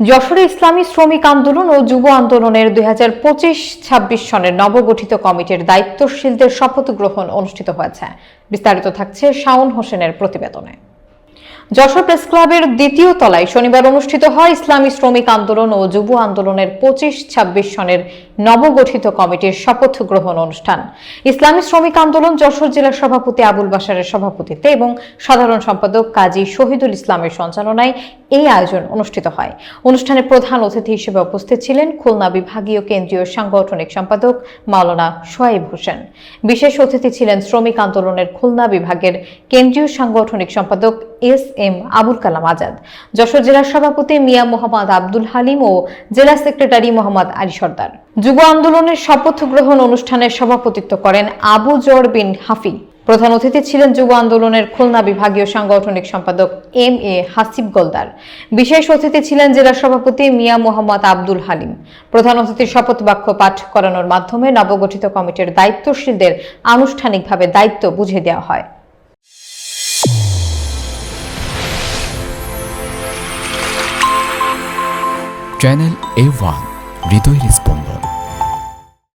যশোরে ইসলামী শ্রমিক আন্দোলন ও যুব আন্দোলনের দুই হাজার পঁচিশ ছাব্বিশ সনের নবগঠিত কমিটির দায়িত্বশীলদের শপথ গ্রহণ অনুষ্ঠিত হয়েছে। বিস্তারিত থাকছে শাওন হোসেনের প্রতিবেদনে। যশোর প্রেস ক্লাবের দ্বিতীয় তলায় শনিবার অনুষ্ঠিত হয় ইসলামী শ্রমিক আন্দোলন ও যুব আন্দোলনের পঁচিশ ছাব্বিশ সনের নবগঠিত কমিটির শপথ গ্রহণ অনুষ্ঠান। ইসলামী শ্রমিক আন্দোলন যশোর জেলার সভাপতি আবুল বাসারের সভাপতিত্বে এবং সাধারণ সম্পাদক কাজী শহীদুল ইসলামের সঞ্চালনায় এই আয়োজন অনুষ্ঠিত হয়। অনুষ্ঠানে প্রধান অতিথি হিসেবে উপস্থিত ছিলেন খুলনা বিভাগীয় কেন্দ্রীয় সাংগঠনিক সম্পাদক মাওলানা সোয়াইব হোসেন। বিশেষ অতিথি ছিলেন শ্রমিক আন্দোলনের খুলনা বিভাগের কেন্দ্রীয় সাংগঠনিক সম্পাদক এস এম আবুল কালাম আজাদ, যশোর জেলার সভাপতি মিয়া মোহাম্মদ আব্দুল হালিম ও জেলা সেক্রেটারি মোহাম্মদ আলী সর্দার। যুব আন্দোলনের শপথ গ্রহণ অনুষ্ঠানে সভাপতিত্ব করেন আবু জর বিন হাফি প্রধান অতিথি ছিলেন যুব আন্দোলনের খুলনা বিভাগীয় সাংগঠনিক সম্পাদক এম এ হাসিব গোলদার। বিশেষ অতিথি ছিলেন জেলা সভাপতি মিয়া মোহাম্মদ আব্দুল হালিম। প্রধান অতিথির শপথ বাক্য পাঠ করানোর মাধ্যমে নবগঠিত কমিটির দায়িত্বশীলদের আনুষ্ঠানিকভাবে দায়িত্ব বুঝে দেওয়া হয়। চ্যানেল এ ওয়ান হৃদয়ের স্পন্দন।